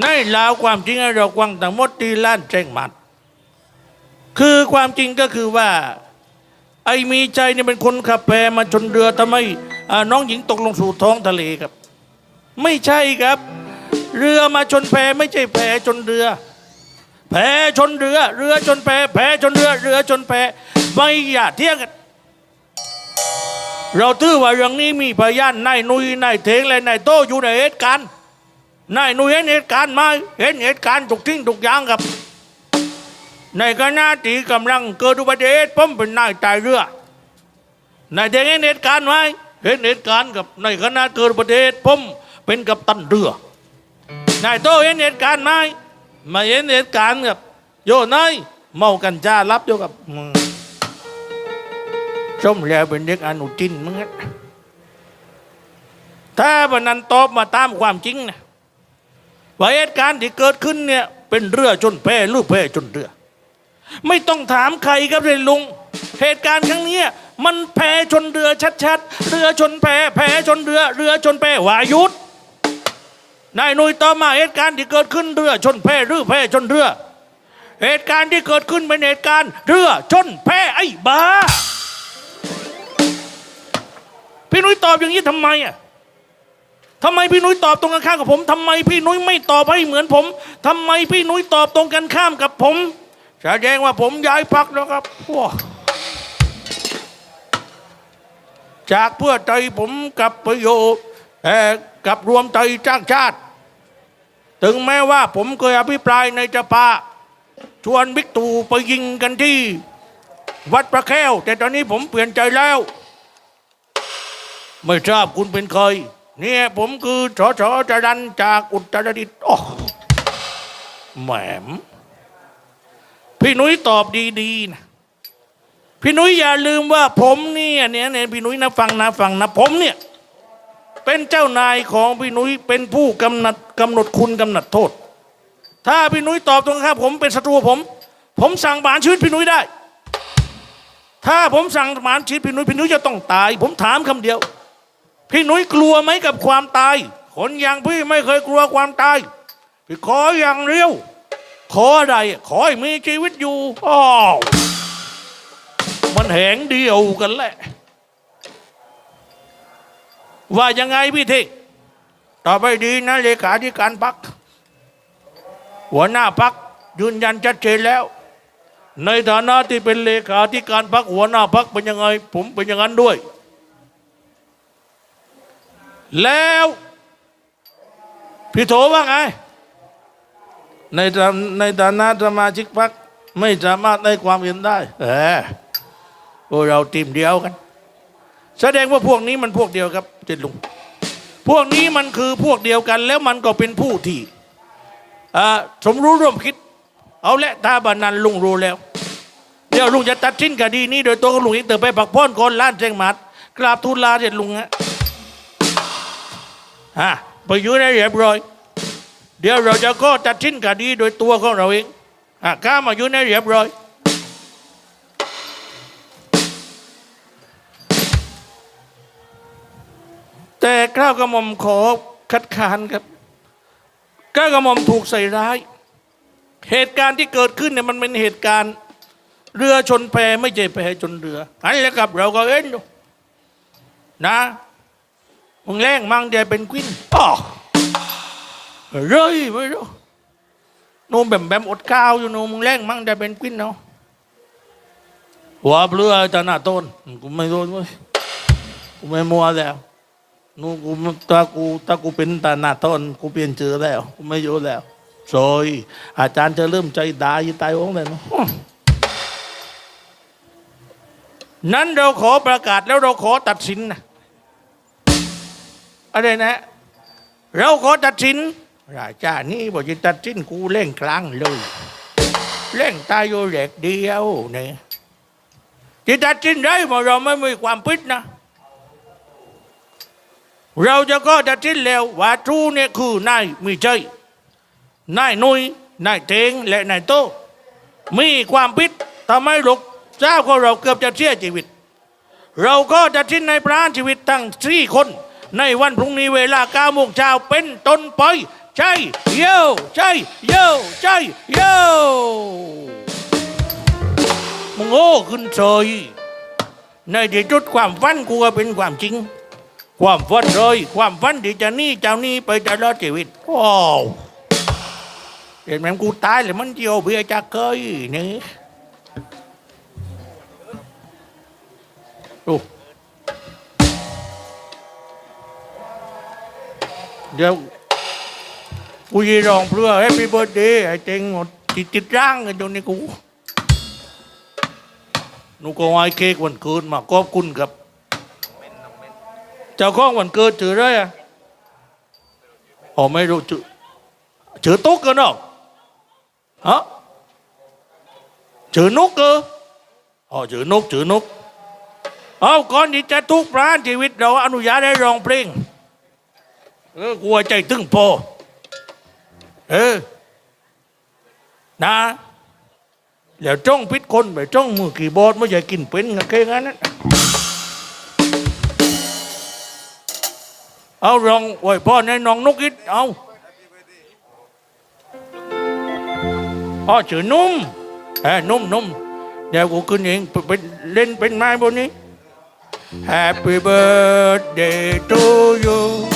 ในลาวความจริงเรากวางทั้งมดที่ล้านแจ้งมัด คือความจริงก็คือว่า ไอ้มีใจเนี่ยเป็นคนขับแพมาชนเรือทำให้น้องหญิงตกลงสู่ท้องทะเลครับ ไม่ใช่ครับ เรือมาชนแพไม่ใช่แพชนเรือ แพชนเรือ เรือชนแพแพชนเรือ เรือชนแพไม่อย่าเที่ยงกันเราถือว่าเรื่องนี้มีพยานนายนุยนายเทงและนายโตอยู่ในเหตุการณ์ นายนุยเห็นเหตุการณ์ไหมเห็นเหตุการณ์ทุกทิ้งทุกยางครับ ในขณะที่กำลังเกิดอุบัติเหตุผมเป็นนายตายเรือนายเทงเห็นเหตุการณ์ไหมเห็นเหตุการณ์กับในขณะเกิดอุบัติเหตุผมเป็นกัปตันเรือนายโตเห็นเหตุการณ์ไหมไม่เห็นเหตุการณ์กับโยนายเมากัญชารับโยกับอืมส้มแล้วเป็นเด็กอนุจินมึงถ้าวันนั้นตอบมาตามความจริงนะ ว่าเหตุการณ์ที่เกิดขึ้นเนี่ยเป็นเรือจนแพหรือแพจนเรือ ไม่ต้องถามใครครับเลยลุง เหตุการณ์ครั้งนี้มันแพชนเรือชัดๆ เรือชนแพแพชนเรือ เรือชนแพวายุทธนายหนุยต่อมาเหตุการณ์ที่เกิดขึ้นเรือชนแพหรือแพชนเรือ เหตุการณ์ที่เกิดขึ้นเป็นเหตุการณ์ เรือชนแพไอ้บ้าพี่นุยตอบอย่างนี้ทำไมอะ ทำไมพี่นุ้ยตอบตรงกันข้ามกับผมทำไมพี่นุ้ยไม่ตอบให้เหมือนผมทำไมพี่นุ้ยตอบตรงกันข้ามกับผมแสดงว่าผมย้ายพักแล้วครับว้าจากเพื่อใจผมกลับไปอยู่เอ่อกับรวมใจจ้างชาติ ถึงแม้ว่าผมเคยอภิปรายในสภาชวนบิ๊กตู่ไปยิงกันที่ วัดพระแก้ว แต่ตอนนี้ผมเปลี่ยนใจแล้ว ไม่ทราบคุณเป็นใคร เนี่ยผมคือสสจรันจากอุตรดิตถ์โอ้แหมมพี่นุ้ยตอบดีๆนะพี่นุ้ยอย่าลืมว่าผมเนี่ยเนี่ยเนี่ยพี่นุ้ยนะฟังนะฟังนะผมเนี่ย เป็นเจ้านายของพี่นุ้ยเป็นผู้กำหนดกำหนดคุณกำหนดโทษ ถ้าพี่นุ้ยตอบตรงข้ามผมเป็นศัตรูผม ผมสั่งบานชีวิตพี่นุ้ยได้ ถ้าผมสั่งบานชีวิตพี่นุ้ยพี่นุ้ยจะต้องตาย ผมถามคำเดียว พี่นุ้ยกลัวไหมกับความตาย คนอย่างพี่ไม่เคยกลัวความตาย พี่ขออย่างเดียว ขออะไร ขอให้มีชีวิตอยู่อ้าวมันแหงเดียวกันแหละ ว่ายังไงพี่เท่งต่อไปดีนะเลขาธิการพัก หัวหน้าพักยืนยันชัดเจนแล้ว ในฐานะที่เป็นเลขาธิการพักหัวหน้าพักเป็นยังไง ผมเป็นอย่างนั้นด้วย แล้วพี่โถว่าไงในฐานในฐานะสมาชิกพรรคไม่สามารถได้ความเห็นได้ เออพวกเราทีมเดียวกัน แสดงว่าพวกนี้มันพวกเดียวครับเจดลุง พวกนี้มันคือพวกเดียวกัน แล้วมันก็เป็นผู้ที่สมรู้ร่วมคิด เอาละถ้าบันนั้นลุงรู้แล้ว เดี๋ยวลุงจะตัดสินคดีนี้ โดยตัวของลุงเองเติมไปปักพ้อนคนล้านแจงหมัดกราบทูลลาเด็ดลุงฮะ อะไปอยู่ในเรียบร้อย เดี๋ยวเราจะก็ตัดสินคดีโดยตัวของเราเองอะข้ามาอยู่ในเรียบร้อย แต่กล้าวกระหม่อมขอคัดค้านครับกล้าวกระหม่อมถูกใส่ร้าย เหตุการณ์ที่เกิดขึ้นเนี่ยมันเป็นเหตุการณ์ เรือชนแพไม่ใช่แพชนเรืออันนี้ครับ เราก็เอ็นอยู่นะ มึงแรงมั่งเดี๋ยวเป็นกวินอ๋อเรื่อยไม่รู้โนมแบมแบมอดข้าวอยู่โนมมึงแรงมั่งเดี๋ยวเป็นกวินเนาะหัวเปลือยตาหน้าต้นกูไม่รู้เว้ยกูไม่มัวแล้วนูกูตากูตากูเป็นตาหน้าต้นกูเปลี่ยนชื่อแล้วกูไม่อยู่แล้วโซยอาจารย์จะเริ่มใจดายตายองเลยเนาะนั้นเราขอประกาศแล้วเราขอตัดสินนะ อะไรนะ เราขอตัดสินราชานี่บอกจะตัดสินกูเล่งกลางเลยเล่งตายอยู่แหลกเดียวเนี่ยจะตัดสินได้ว่าเราไม่มีความผิดนะ เราจะก็ตัดสินแล้วว่าทูเนี่ยคือนายมีใจนายนุยนายเทงและนายโต มีความผิดทำให้ลูกเจ้าของเราเกือบจะเสียชีวิต เราก็จะทิ้นในประหารชีวิตทั้งสี่คน ในวันพรุ่งนี้เวลาเก้าโมงเช้าเป็นต้นไปใช่โยใช่โยใช่โยมึงโง่ขึ้นเฉยในที่จุดความฝันกูก็เป็นความจริง ความฝันเลยความฝันที่จะหนี่เจ้านี้ไปตลอดชีวิตว้าวเห็นไหมกูตายเลยมันเดียวเบี้ยจะเคยนี่โเดี๋ยวกูยีร้องเพื่อ Happy Birthday ไอ้เต็งหมดติดติดร่างกันตรงนี้กูหนูก็ไว้เค้กวันเกิดมาขอบคุณครับ เจ้าของวันเกิดชื่ออะไรอะอ๋อไม่รู้ชื่อชื่อตุ๊กกันเนาะฮะชื่อนุกเอออ๋อชื่อนุกชื่อนุกเอาก่อนที่จะทุกข์ร้านชีวิตเราอนุญาตให้ร้องเพลง เออกลัวใจตึงพเออ นะแล้วจ้องพิษคนไปจ้องมือกีย์บอร์ดไม่ใช่กินเป็นกันแค่นั้นนะเอาลองไว้พ่อในน้องนกอิดเอาอ๋อชื่อนุ่มเออนุ่มนุ่มเดี๋ยวกูขึ้นเองเป็นเล่นเป็นไม้บนนี้ Happy birthday to you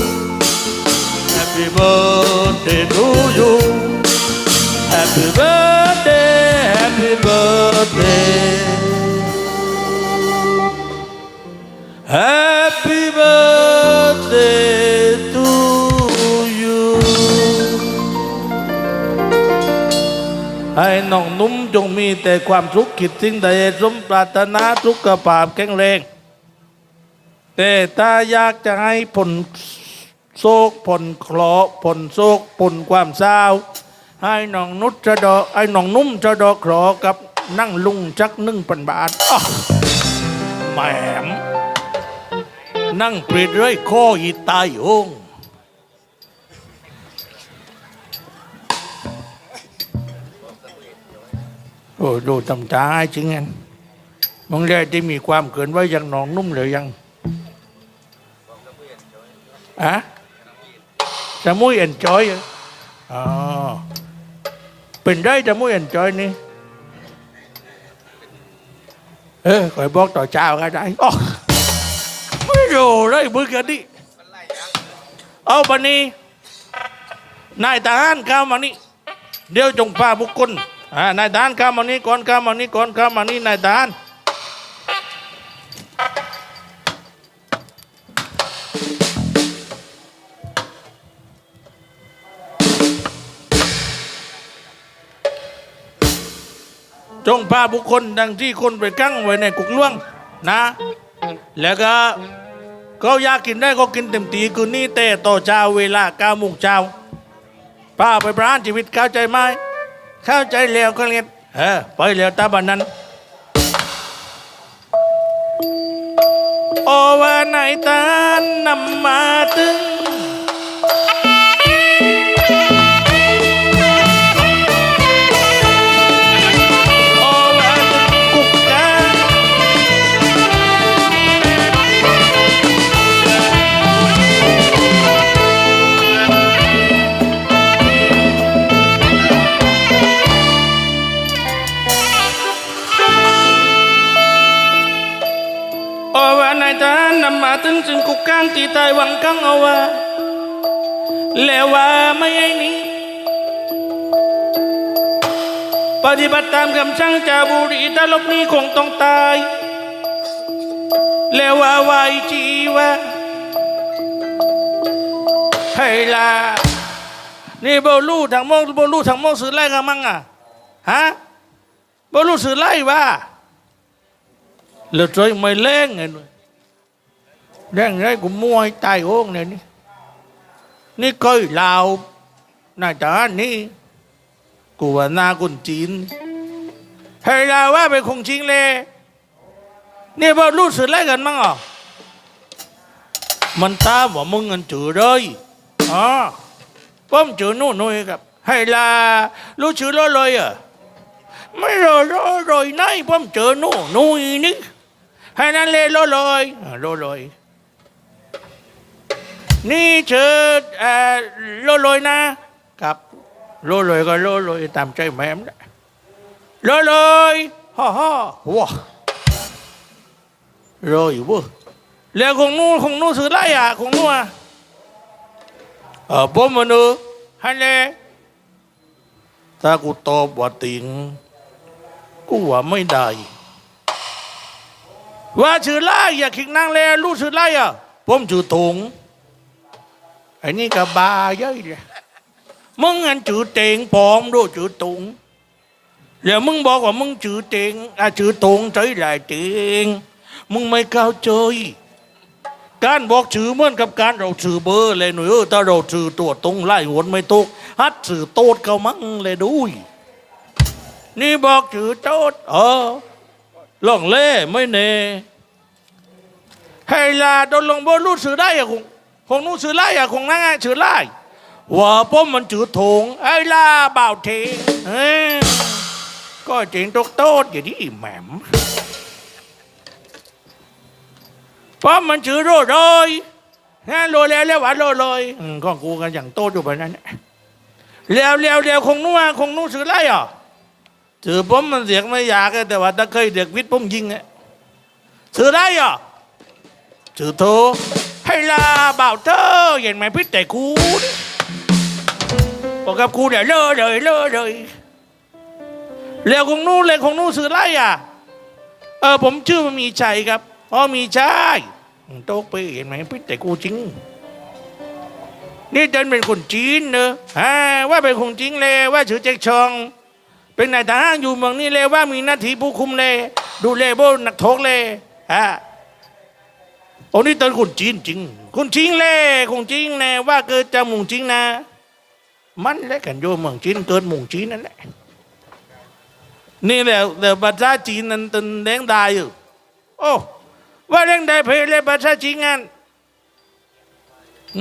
Happy birthday to you Happy birthday, happy birthday. Happy birthday to you. ให้น้องนุ่มจงมีแต่ความสุขคิดสิ่งใดสมปรารถนาสุขภาพแข็งแรง แต่ถ้าอยากจะให้ผล โศกผลเคราะห์ผลโศกผลความเศร้าให้น้องนุชจะดอกไอ้น้องนุ่มจะดอกขอกับนั่งลุงจักหนึ่งพันบาทอ้าวแหมมนั่งเปรีดเลยโคอีตายโองโอ้ดูตำตาจริงงั้มึงได้ที่มีความเกินไว้อย่างน้องนุ่มหรือยังอะ จะมุ้ยเอ็นจอยเหรออ๋อเป็นได้จะมุ้ยเอ็นจอยนี่เออคอยบอกต่อเจ้าก็ได้อ๋อไม่รู้เลยมือกันดิเอาปนี้นายทหารเข้ามานี่เดี๋ยวจงพาบุคคลอ่านายทหารเข้ามานี่ก่อนเข้ามานี่ก่อนเข้ามานี่นายทหาร งพาบุคคลดังที่คนไปกั้งไว้ในกุกล่วงนะ แล้วก็เขาอยากกินได้ก็กินเต็มตีคืนนี้แต่ต่อเช้าเวลาเก้าโมงเช้าป้าไปประหารชีวิตเข้าใจไหมเข้าใจแล้วก็เรียนเออไปแล้วตาบันนั้น โอวาไหนตานนำมาถึง ทหารนำมาถึงจึงกุกกางตีตายหวังกังเอาว่าแล้วว่าไม่ไอ้นี้ ปฏิบัติตามคำสั่งจากบุรีถ้าลบนี้คงต้องตาย แล้วว่าไวาจีว่าให้ลานี่บลูทางโมงบลูทางโมงสื่อไล่กันมั้งอะฮะบลูสื่อไล่ว่า lượt rồi mày lên rồi đang đấy cũng mua tay uống này đi ní coi lào น่าจะอันนี้กูว่าหน้าคนจีนให้เราว่าเป็นคงจริงเลยนี่พอรู้สึกอะไรกันมั้งอะมันตามว่ามึงเงินจือเลยอ๋อผมจือนู่นนู่นครับให้ลารู้ชื่อแล้วเลยอะไม่รอรอรอยไหนผมเจอนู่นนู่นนี่ให้นั่นเลยรอเลยอ่ารอเลย นี่เชิญเอ่อโลโลยนะครับโลโลยก็โลโลยตามใจแม่มนะโลโลยฮ่าฮ่าว้าโรยเว้ยแล้วคงนู้นคงนู้นซื้อไรอะคงนู้นอะเออผมมันเนอะฮันเลยถ้ากูตอบว่าติงกูว่าไม่ได้ว่าชื่อไรอย่าขิงนางแลรู้ชื่อไรอะผมชื่อตง ไอ้นี่ก็บาเยอะเลยมึงอันจือเตงปลอมด้วยจือตุงแล้วมึงบอกว่ามึงจือเตงอะจือตุงใจหลายเตงมึงไม่เข้าใจการบอกชื่อเหมือนกับการเราชื่อเบอร์เลยหนุ่ยเออถ้าเราชื่อตัวตรงไล่หวนไม่ตกฮัดชื่อโตดเขามั่งเลยดุยนี่บอกชื่อโตดเออล่องเล่ไม่เน่ให้ลาโดนลงบนรู้สื่อได้อะคง คงนู้นชื่อไล่อะคงนั่งชื่อไล่ว่าป้อมมันจือถงไอ้ล่าบ่าวเทเอ้ยก็เจ๋งตกโต๊ดอย่างนี้แหม่มป้อมมันจือโรดเลยฮะโรยแล้วแล้วหวานโรยเลยอืมก็กูกันอย่างโต๊ดอยู่แบบนั้นแล้วแล้วแล้วคงนู้นอะคงนู้นชื่อไล่อะถือป้อมมันเสียงไม่อยากแต่ว่าถ้าเคยเด็กวิทย์ป้อมยิงอะชื่อไล่อะชื่อโท ให้ลาบ่าวเธอเห็นไหมพี่แต่กูนบอกกับกูเดี๋ยเลอะเลยเลอะเลยแล้วคงนู้นเลยคงนู้นซื้อไรอะ เออผมชื่อมันมีชัยครับอ๋อมีชัยโต๊ะไปเห็นไหมพี่แต่กูจริง นี่เดินเป็นคนจีนเนอะอ่าว่าเป็นคนจริงเลยว่าชื่อเจ๊กชอง เป็นนายทหารอยู่เมืองนี้เลยว่ามีหน้าที่ผู้คุมเลย ดูแลโบนักโทกเลยอ่า โอ้นี่ตอนคนจีนจริง คนจริงและคนจริงแน่ว่าเกิดจากมุงจริงนะ มันและกันโยมเมืองจีนเกิดมุงจีนนั่นแหละนี่แหละแต่ภาษาจีนนั้นตันแดงได้อยู่โอ้ว่าแดงได้เพลเลยภาษาจีนงั้น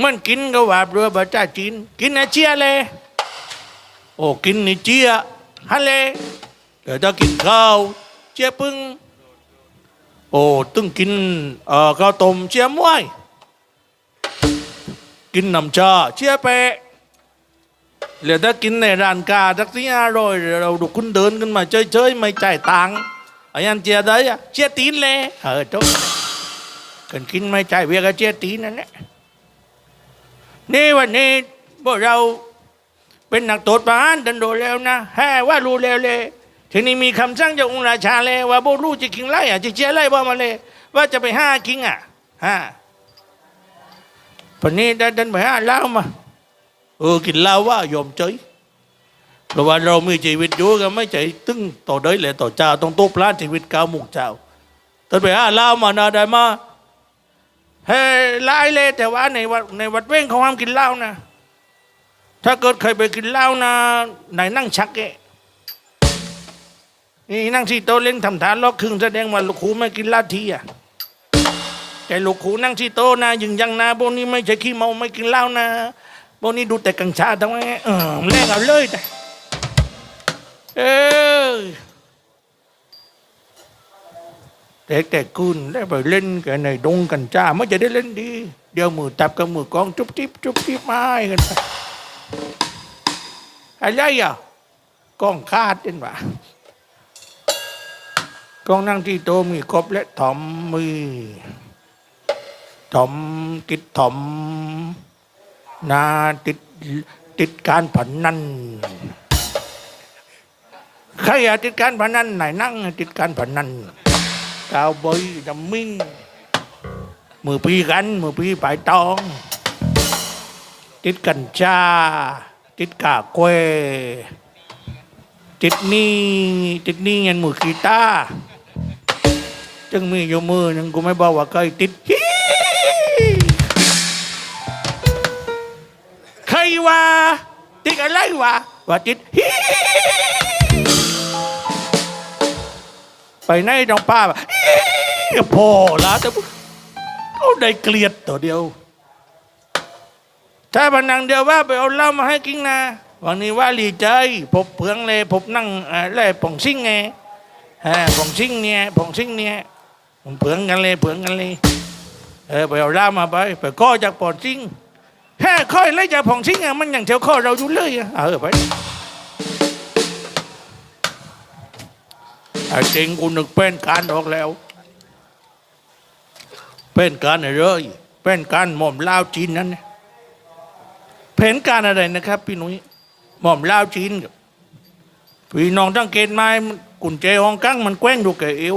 มันกินก็ว่าเรือภาษาจีน กินอะเจียเลยโอ้กินนี่เจียฮันเลยแต่ถ้ากินข้าวเจียปึ้ง โอ้ตึงกินเอ่อข้าวต้มเชียมว้กินน้ำชาเชียเปะแล้วถ้ากินในร้านกาทักที่อร่อยเราดูคุณเดินขึ้นมาเฉยๆไม่จ่ายตังค์ไอ้ยันเจียได้อะเชียตีนเลยเออจบกันกินไม่จ่ายเวียก็เชียตีนนั่นแหละนี่วันนี้พวกเราเป็นนักโทษประหารดันโดแล้วนะแฮ่ว่ารู้แล้วเลย ทีนี้มีคำสั่งจากองค์ราชาเลยว่าโบรู้จะคิงไล่อะจะเชียร์ไล่บ่มาเลย ว่าจะไปห้าคิงอะห้าปนี้ได้ดินไปห้าเล้ามาเออกินเหล้าว่ายอมใจเพราะว่าเรามีชีวิตอยู่ก็ไม่ใจตึงต่อได้เลยต่อเจ้าต้องตู้ปลานชีวิตเก้าหมุกเจ้าเดินไปห้าเล้ามานาได้มาเฮ้ไล่เลยแต่ว่าในวัดในวัดเว้งเขาห้ามกินเหล้านะถ้าเกิดเคยไปกินเหล้านะไหนนั่งชักเกะ นี่นั่งที่โต๊ะเล่นทำฐานล็อกครึ่งแสดงว่าลูกครูไม่กินลาทีอะแต่ลูกครูนั่งที่โต๊ะนะยิงยังนะพวกนี้ไม่ใช่ขี้เมาไม่กินเหล้านะพวกนี้ดูแต่กัญชาทั้งเออแลกเอาเลยแต่เออแต่แต่คุณได้วไปเล่นกันในดงกัญชาไม่จะได้เล่นดี เดี๋ยวมือตับกับมือกองจุ๊บจิ๊บจุ๊บจิ๊บไม้กันไปอะไรอะกองคาดเป็นว่า กองนั่งที่โตะมีครบและถอมมือถอมติดถอมนาติดติดการผันนั่นใครอะติดการผันนั่นไหนนั่ง ติดการผันนั่นกาวบอยดำมิ่งมือปีกันมือปีปลายตอง ติดกัญชาติดกาเกวติดนี่ติดนี่เงินมือกีตาร์ จึงมีอยู่มือหนึ่งกูไม่บอกว่าเคยติดฮีใครว่าติดอะไรวะว่าติดไปไหนน้องป้าพอละแต่เขาได้เกลียดตัวเดียว ถ้าบันนังเดียวว่าไปเอาเหล้ามาให้กินนะวันนี้ว่าหลีใจผมเพืองเลยผมนั่งอะไรป่องซิ่งไงฮะป่องซิ่งเนี่ยป่องซิ่งเนี่ย ผมเพืองกันเลยเพืองกันเลย เออไปเอาล้ามาไปไปก้อจากป่องซิ่งแค่ค่อยไล่จากป่องซิ่งอะมันอย่างเทวข้อเราอยู่เลยอะเออไปไอ้จริงกูนึกเป็นการออกแล้ว เป็นการอะไรเลยเป็นการหม่อมเล้าจีนนั่นนะแผนการอะไรนะครับ พี่นุ้ยหม่อมลาวจีนพี่น้องตั้งเกณฑ์ไม้กุญแจห้องกั้งมันแกว้งดูแกเอว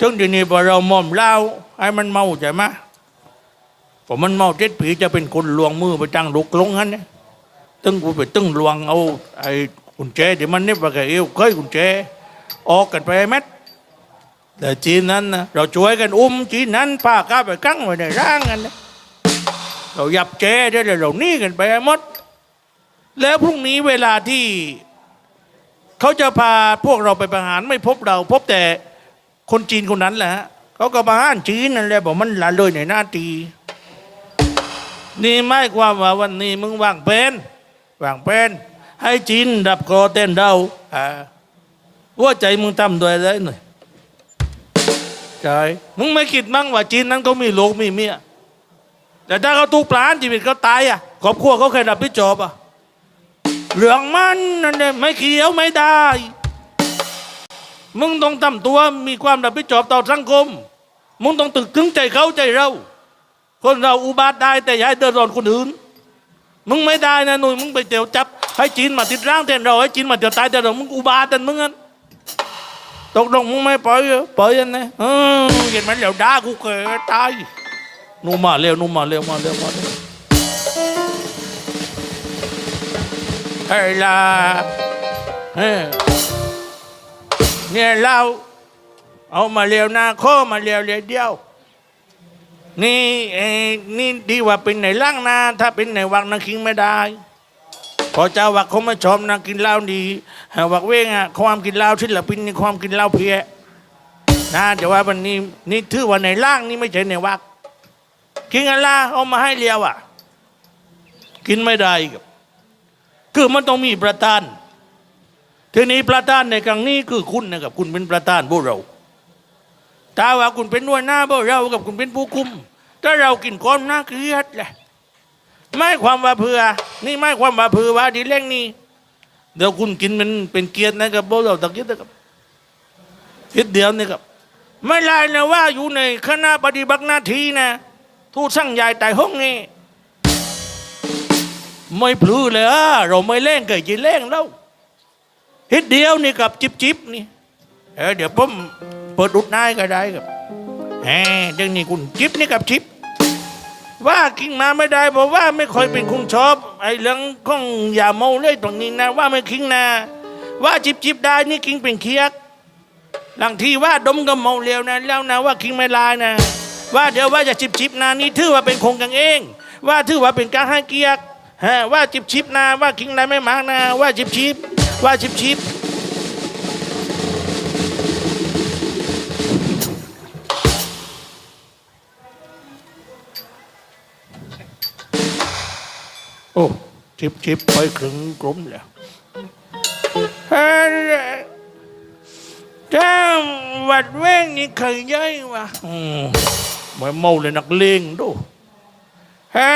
ถึงเดี๋ยวนี้พอเราหม่อมเลาไอ้มันเมาใช่ไหมพอมันเมาเจ็ดผีจะเป็นคนลวงมือไปตั้งลุกลงนั้นเนี่ยตึงกูไปตึงลวงเอาไอ้กุญแจเดี๋ยวมันเนี่ยไปแกเอวเคยกุญแจออกกันไปเม็ดแต่จีนนั้นนะเราช่วยกันอุ้มจีนนั้นป้าก้าไปกั้งไว้ในร่างกันนะเรายับเจได้เลยเรานี่กันไปหมด แล้วพรุ่งนี้เวลาที่ เขาจะพาพวกเราไปประหารไม่พบเราพบแต่ คนจีนคนนั้นแหละฮะเขาก็มาห้านจีนนั่นแหละบอกมันละเลยในหน้าตีนี่ไม่ความว่าวันนี้มึงวางเป็นวางเป็นให้จีนดับคอเต้นเราอ่าว่าใจมึงทำด้วยอะไรหน่อยใจมึงไม่คิดมั้งว่าจีนนั้นเขามีลูกมีเมียแต่ถ้าเขาถูกปลาชีวิตเขาตายอะครอบครัวเขาเคยรับผิดชอบอะเรื่องมันนั่นเองไม่เขียวไม่ได้ มึงต้องทำตัวมีความรับผิดชอบต่อสังคม มึงต้องตึกถึงใจเขาใจเรา คนเราอุบาทได้แต่อย่าให้เดือดร้อนคนอื่น มึงไม่ได้นะหนุ่ยมึงไปเตียวจับ ให้จีนมาติดร่างแทนเราให้จีนมาเตียวตายแต่เรามึงอุบาทแต่มึงงั้นตกลงมึงไม่ปล่อยปล่อยยันนะเออเห็นมันแล้วด่ากูเกิดตายนูมาเร็วนูมาเร็วมาเร็วมาเร็วเฮ้ยล่ะเฮ้ เนี่ยเราเอามาเร็วนะข้อมาเร็วเร็วเดียว นี่เอ้นี่ดีกว่าเป็นในล่างนะถ้าเป็นในวังนะคิงไม่ได้พอเจ้าวักเขาไม่ชอบนะกินเหล้าดีหาวักเว้งอะความกินเหล้าศิลปินนี่ความกินเหล้าเพียนะแต่ว่าวันนี้นี่ถือว่าในล่างนี่ไม่ใช่ในวักกินอะไรเอามาให้เลียวอะ กินไม่ได้ครับคือมันต้องมีประธาน ทีนี้ประธานในครั้งนี้คือคุณนะครับคุณเป็นประธานพวกเรา ถ้าว่าคุณเป็นหน่วยหน้าพวกเรากับคุณเป็นผู้คุม ถ้าเรากินก้อนน่าเกลียดแหละไม่ความว่าเพื่อ นี่ไม่ความว่าเพื่อว่าดีเร่งนี่เดี๋ยวคุณกินมันเป็นเกียรตินะครับพวกเราตะกี้นะครับคิดเดียวนี่ครับ ไม่ไล่นะว่าอยู่ในคณะปฏิบัติหน้าที่นะทูตสั่งใหญ่แต่ห้องนี้ไม่พลือเลยอะเราไม่เล่นเกิดจีเล่งแล้ว ฮิตเดียวนี่กับจิบจิบนี่เออเดี๋ยวผมเปิดอุดนายก็ได้ครับแหมเดี๋ยวนี้คุณจิบนี่กับจิบว่ากินมาไม่ได้เพราะว่าไม่ค่อยเป็นคงชอบ ไอ้เรื่องของอย่าเมาเลยตรงนี้นะ ว่าไม่คิงนะ ว่าจิบจิบได้นี่กินเป็นเคียกหลังที่ว่าดมก็เมาเร็วนะ แล้วนะว่าคิงไม่ลายนะ ว่าเดี๋ยวว่าจะจิบจิบนานี่ถือว่าเป็นคงกันเอง ว่าถือว่าเป็นการให้เกียรติฮะว่าจิบจิบนาว่าคิงได้ไม่มากนะ ว่าจิบจิบ ว่าจิบจิบโอ้จิบจิบไปครึ่งกลมแล้วเฮ้ยถ้าวัดเว้งนี่เคยย่อยวะอืมไม่เมาเลยนักเลงดูฮะ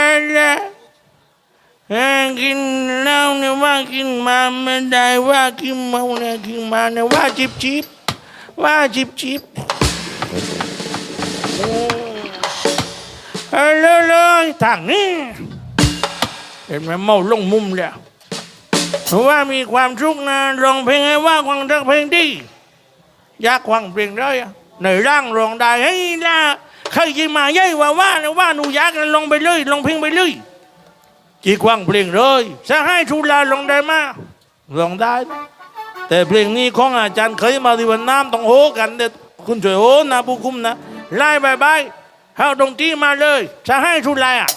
กินเหล้าเนี่ยว่ากินมาไม่ได้ว่ากินเมาเนี่ยกินมาเนี่ยว่าจิบจิบว่าจิบจิบโอ้เอเลยเลยทางนี้เห็นไหมเมาลงมุมแล้วว่ามีความสุขนะร้องเพลงให้ว่าความรักเพลงดีอยากฟังเพลงได้ในร่างร้องได้เฮ้ยล่ะใครจะมาเย้ยว่าว่านะว่าหนูอยากกันลงไปเลยลงเพลงไปเลย จีกว้างเพลงเลยจะให้ทุลาลงได้มาลงได้ แต่เพลงนี้ของอาจารย์เคยมาที่วันน้ำต้องโหกันเด็ดคุณช่วยโหนะผู้คุมนะไล่บายบายเฮาตรงที่มาเลยจะให้ทุลาอะ